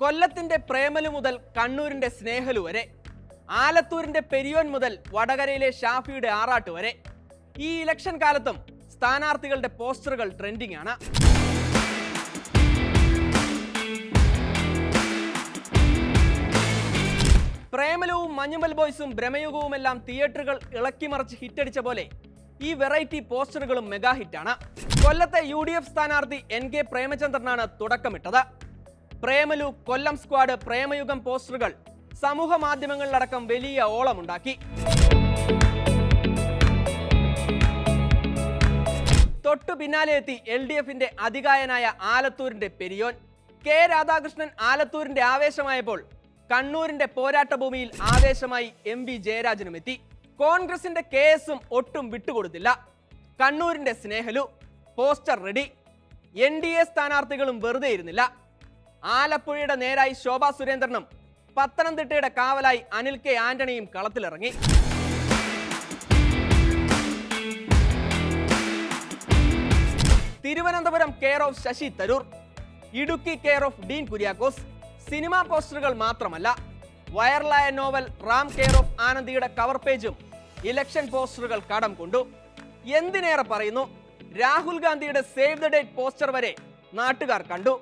കൊല്ലത്തിന്റെ പ്രേമലു മുതൽ കണ്ണൂരിന്റെ സ്നേഹലു വരെ ആലത്തൂരിന്റെ പെരിയോൻ മുതൽ വടകരയിലെ ഷാഫിയുടെ ആറാട്ട് വരെ ഈ ഇലക്ഷൻ കാലത്തും സ്ഥാനാർത്ഥികളുടെ പോസ്റ്ററുകൾ ട്രെൻഡിംഗ് ആണ്. പ്രേമലവും മഞ്ഞുമൽ ബോയ്സും ഭ്രമയുഗവുമെല്ലാം തിയേറ്ററുകൾ ഇളക്കിമറിച്ച് ഹിറ്റടിച്ച പോലെ ഈ വെറൈറ്റി പോസ്റ്ററുകളും മെഗാ ഹിറ്റാണ് കൊല്ലത്തെ യു ഡി എഫ് സ്ഥാനാർത്ഥി എൻ കെ പ്രേമചന്ദ്രനാണ് തുടക്കമിട്ടത്. പ്രേമലു കൊല്ലം സ്ക്വാഡ് പ്രേമയുഗം പോസ്റ്ററുകൾ സമൂഹ മാധ്യമങ്ങളിലടക്കം വലിയ ഓളമുണ്ടാക്കി. തൊട്ടു പിന്നാലെ എത്തി എൽ ഡി എഫിന്റെ അധികായനായ ആലത്തൂരിന്റെ പെരിയോൻ. കെ രാധാകൃഷ്ണൻ ആലത്തൂരിന്റെ ആവേശമായപ്പോൾ കണ്ണൂരിന്റെ പോരാട്ട ഭൂമിയിൽ ആവേശമായി എം വി ജയരാജനും എത്തി. കോൺഗ്രസിന്റെ കെ എസും ഒട്ടും വിട്ടുകൊടുത്തില്ല. കണ്ണൂരിന്റെ Snehalu poster ready. N D A സ്ഥാനാർത്ഥികളും വെറുതെ ഇരുന്നില്ല. ആലപ്പുഴയുടെ നേരായി ശോഭാ സുരേന്ദ്രനും പത്തനംതിട്ടയുടെ കാവലായി അനിൽ കെ ആന്റണിയും കളത്തിലിറങ്ങി. Thiruvananthapuram care of Shashi Tharoor Idukki care of Dean Kuriakose cinema പോസ്റ്ററുകൾ മാത്രമല്ല വൈറലായ നോവൽ റാം കെയർ ഓഫ് ആനന്ദിയുടെ കവർ പേജും ഇലക്ഷൻ പോസ്റ്ററുകൾ കടം കൊണ്ടു. എന്തിനേറെ പറയുന്നു? രാഹുൽ ഗാന്ധിയുടെ സേവ് ദ ഡേറ്റ് പോസ്റ്റർ വരെ നാട്ടുകാർ കണ്ടു.